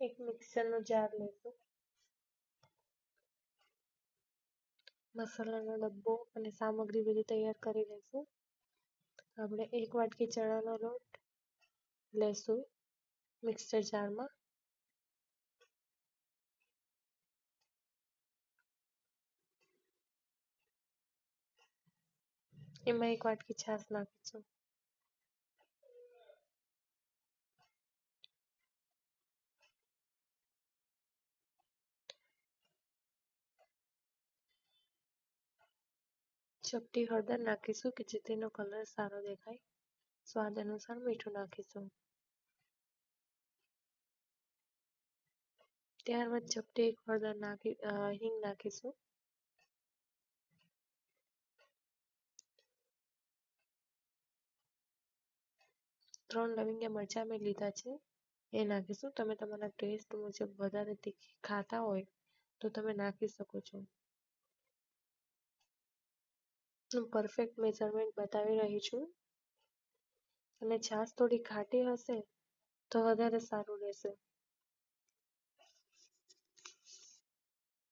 એક મિક્સરનો જાર લેશું મસાલાનો ડબ્બો અને સામગ્રી બધી તૈયાર કરી લઈશું આપણે એક વાટકી ચણાનો લોટ લેશું મિક્સર જારમાં એમાં એક વાટકી છાશ નાખીશું. ચપટી હળદર નાખીશું કે જેથી એનો કલર સારો દેખાય? સ્વાદ અનુસાર મીઠું નાખીશું. ત્યારબાદ ચપટી હળદર નાખી હિંગ નાખીશું. ત્રણ લવિંગિયા મરચાં મેં લીધા છે, એ નાખીશું. તમે તમારા ટેસ્ટ મુજબ વધારે તીખી ખાતા હોય તો તમે નાખી શકો છો. હું પરફેક્ટ મેઝરમેન્ટ બતાવી રહી છું. અને છાશ થોડી ખાટી હશે તો વધારે સારું રહેશે.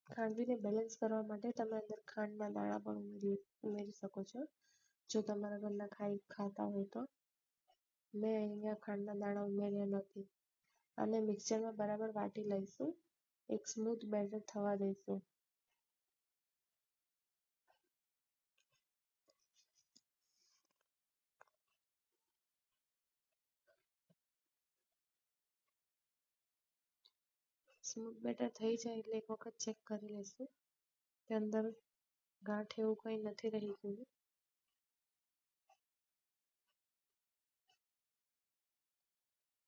ખાંડવીને બેલેન્સ કરવા માટે તમે અંદર ખાંડના દાણા પણ ઉમેરી ઉમેરી શકો છો. જો તમારા ઘરના ખાઈ, ખાતા હોય તો. મેં અહીંયા ખાંડના દાણા ઉમેર્યા નથી. અને મિક્સરમાં બરાબર વાટી લઈશું. એક સ્મૂથ બેટર થવા દઈશું. સ્મૂથ બેટર થઈ જાય એટલે એક વખત ચેક કરી લઈશું કે અંદર ગાંઠ એવું કંઈ નથી રહી ગયું.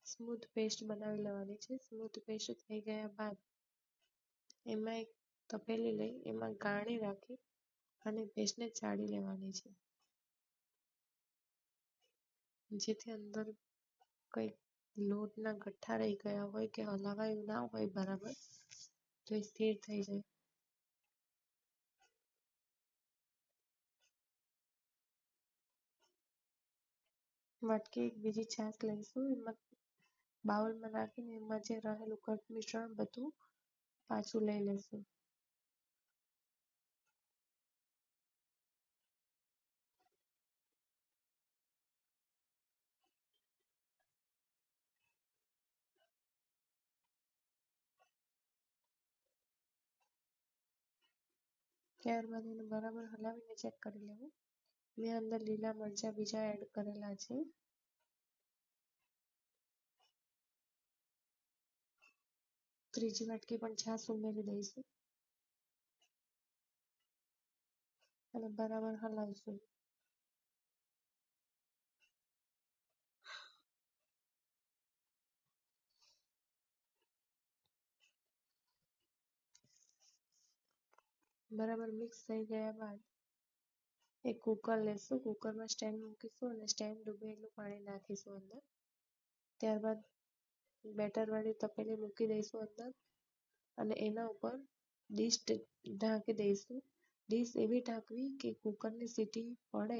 સ્મૂથ પેસ્ટ બનાવી લેવાની છે. સ્મૂથ પેસ્ટ થઈ ગયા બાદ એમાં એક તપેલી લઈ, એમાં ગાળી રાખી અને પેસ્ટને ચાળી લેવાની છે. જેથી અંદર કંઈક લોટના ગઠ્ઠા રહી ગયા હોય કે હલાવાયું ના હોય બરાબર, તો એ સ્થિર થઈ જાય. વાટકી એક બીજી છાશ લઈશું, એમાં બાઉલમાં નાખીને એમાં જે રહેલું કટ મિશ્રણ બધું પાછું લઈ લઈશું ત્યારબાદ એને બરાબર હલાવીને ચેક કરી લેવું. મેં અંદર લીલા મરચાં બીજા એડ કરેલા છે. ત્રીજી વાટકી પણ છાશ ઉમેરી દઈશું. અને બરાબર હલાવીશું. બરાબર મિક્સ થઈ ગયા બાદ એક કુકર લેશું. કુકરમાં સ્ટેન્ડ મૂકીશું અને સ્ટેન્ડ ડૂબે એટલું પાણી નાખીશું અંદર. ત્યારબાદ બેટરવાળી તપેલી મૂકી દઈશું અંદર અને એના ઉપર ડીશ ઢાંકી દઈશું. ડીશ એવી ઢાંકવી કે કુકરની સીટી પડે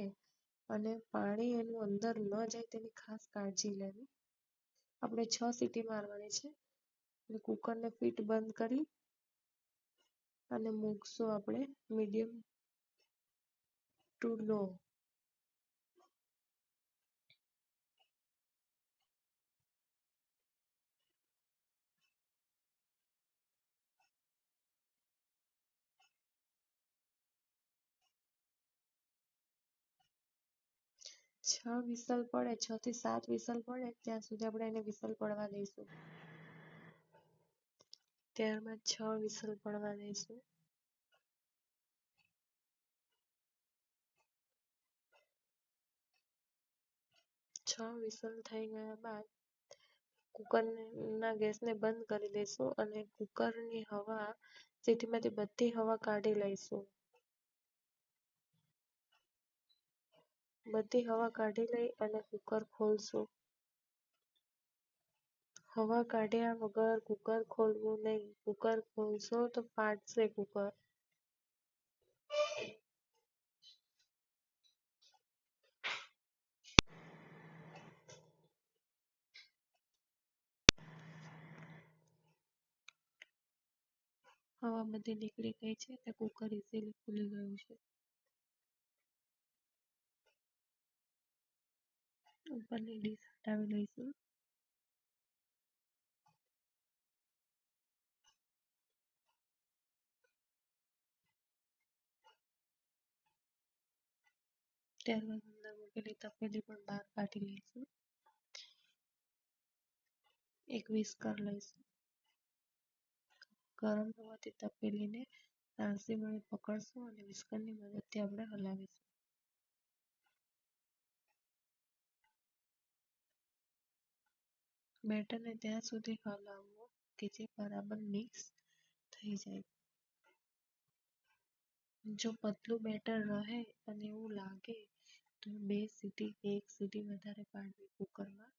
અને પાણી એનું અંદર ન જાય તેની ખાસ કાળજી લેવી. આપણે છ સીટી મારવાની છે. એટલે કુકરને ફીટ બંધ કરી અને મૂકશું આપણે મીડિયમ ટુ લો છ વિસલ પડે, છ થી સાત વિસલ પડે, ત્યાં સુધી આપણે એને વિસલ પડવા દઈશું. ત્યારબાદ છ વિસલ પડવા દઈશું. છ વિસલ થઈ ગયા બાદ કુકરના ગેસને બંધ કરી દઈશું અને કુકરની હવા સીટીમાંથી બધી હવા કાઢી લઈશું. બધી હવા કાઢી લઈ અને કુકર ખોલશું. હવા કાઢ્યા વગર કુકર ખોલવું નહીં. કુકર ખોલશો તો ફાટશે કુકર. હવા બધી નીકળી ગઈ છે તે કુકર ઇઝીલી ખુલી ગયું છે. ઉપરની ડીશ હટાવી લઈશું. ત્યારબાદ અંદર મૂકેલી તપેલી પણ બહાર કાઢી લઈશું. એક વિસ્કર લઈશું. ગરમ હોવાથી તપેલીને ત્રાંસી વડે પકડશું અને વિસ્કરની મદદથી આપણે હલાવીશું. બેટરને ત્યાં સુધી હલાવવું કે જે બરાબર મિક્સ થઈ જાય. જો પતલું બેટર રહે અને એવું લાગે તો બે સીટી, એક સીટી વધારે પાડવી કુકરમાં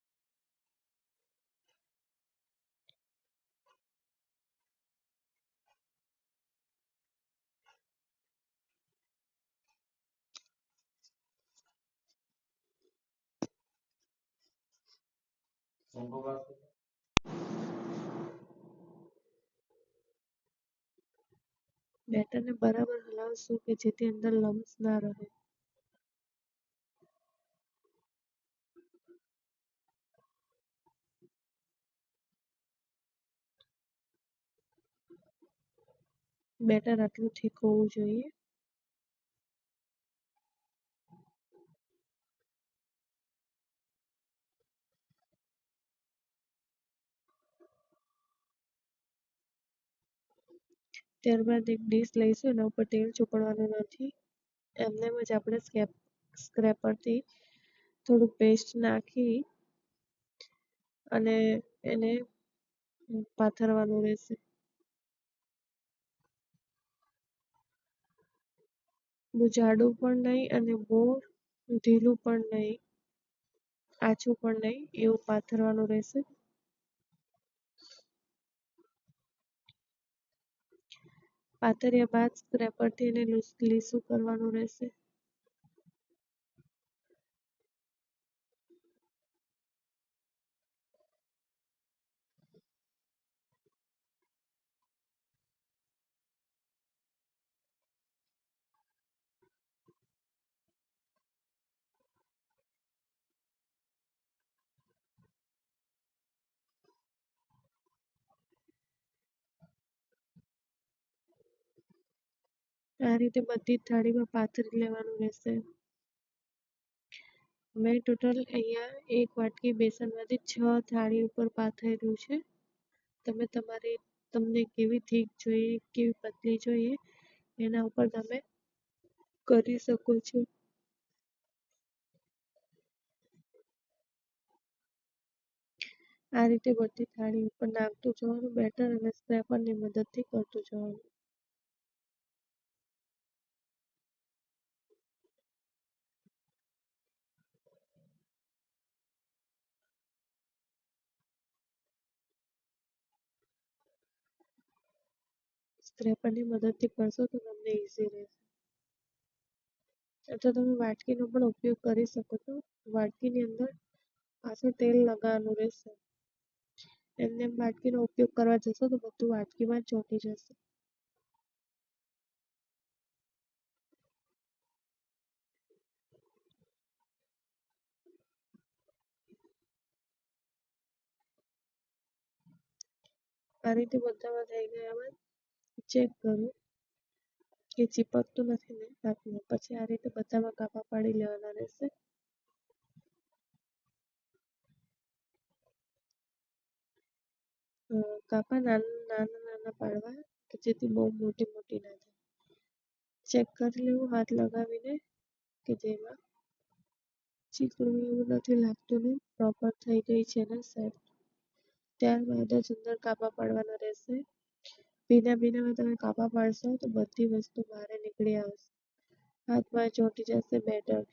બેટરને બરાબર હલાવશું કે જેથી અંદર લમ્સ ના રહે. બેટર આટલું ઠીક હોવું જોઈએ. ત્યારબાદ એક ડીશ લઈશું, એના ઉપર તેલ ચોપડવાનું નથી. એમનેમ જ આપણે સ્કેપ સ્ક્રેપરથી થોડું પેસ્ટ નાખી અને એને પાથરવાનું રહેશે. બહુ જાડું પણ નહીં અને બહુ ઢીલું પણ નહીં, આછું પણ નહીં, એવું પાથરવાનું રહેશે. પાથર્યા બાદ સ્ક્રેપરથી એને લીસું કરવાનું રહેશે. આ રીતે બધી જ થાળીમાં પાથરી લેવાનું રહેશે. મેં ટોટલ અહીંયા એક વાટકી બેસનમાંથી છ થાળી ઉપર પાથરેલું છે. તમે તમારી, તમને કેવી થીક જોઈએ, કેવી પતલી જોઈએ, એના ઉપર તમે કરી શકો છો. આ રીતે બધી થાળી ઉપર નાખતું જવાનું બેટર અને સ્ક્રેપરની મદદથી કરતું જવાનું. સ્ક્રેપરની મદદથી કરશો તો તમને ઇઝી રહેશે. અથવા તમે વાટકીનો પણ ઉપયોગ કરી શકો છો. વાટકીની અંદર પાછું તેલ લગાવવાનું રહેશે. એમને એમ વાટકીનો ઉપયોગ કરવા જશો તો બધું વાટકીમાં જ ચોંટી જશે. આ રીતે બધામાં થઈ ગયા બાદ ચેક કરો કે ચીપકતું નથી ને હાથમાં પછી આ રીતે બધામાં કાપા પાડી લેવાના રહેશે. કાપા નાના નાના પાડવા કે જેથી બહુ મોટી મોટી ના થાય. ચેક કરી લેવું, હાથ લગાવીને કે જેમાં ચીકણું એવું નથી લાગતું ને પ્રોપર થઈ ગઈ છે ને સેટ ત્યારબાદ જ અંદર કાપા પાડવાના રહેશે. ભીના ભીનામાં તમે કાપા પાડશો તો બધી વસ્તુ બહાર નીકળી આવશે. હાથમાં ચોંટી જશે બેટર.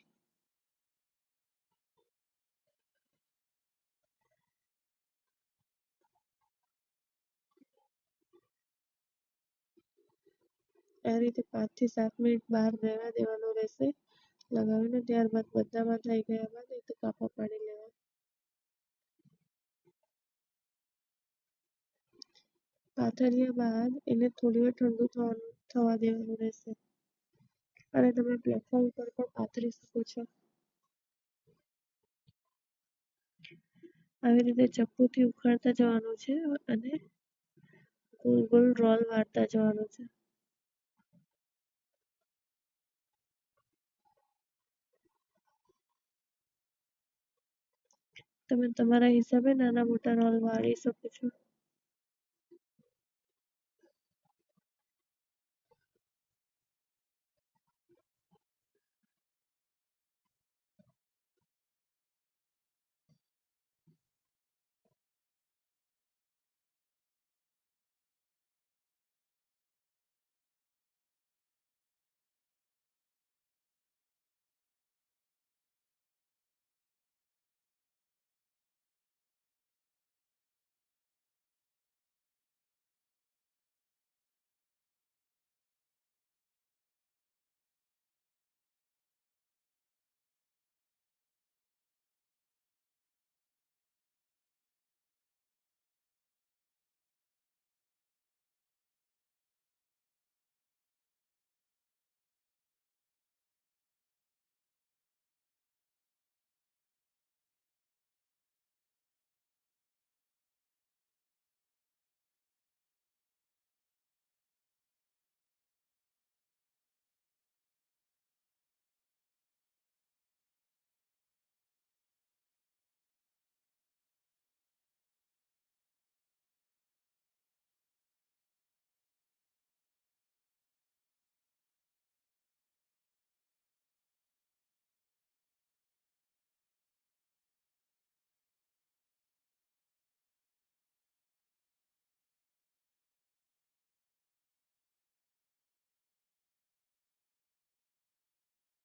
આ રીતે પાંચથી સાત મિનિટ બહાર રહેવા દેવાનું રહેશે. લગાવીને ત્યારબાદ બધામાં થઈ ગયા બાદ કાપા પાડી પાથર્યા બાદ એને થોડી વાર ઠંડુ થવાનું, થવા દેવાનું રહેશે. અને તમે પ્લેટફોર્મ ઉપર પણ પાથરી શકો છો. આવી રીતે ચપ્પુથી ઉખાડતા જવાનું છે અને ગોલ ગોલ રોલ મારતા જવાનું છે. તમે તમારા હિસાબે નાના મોટા રોલ વાળી શકો છો.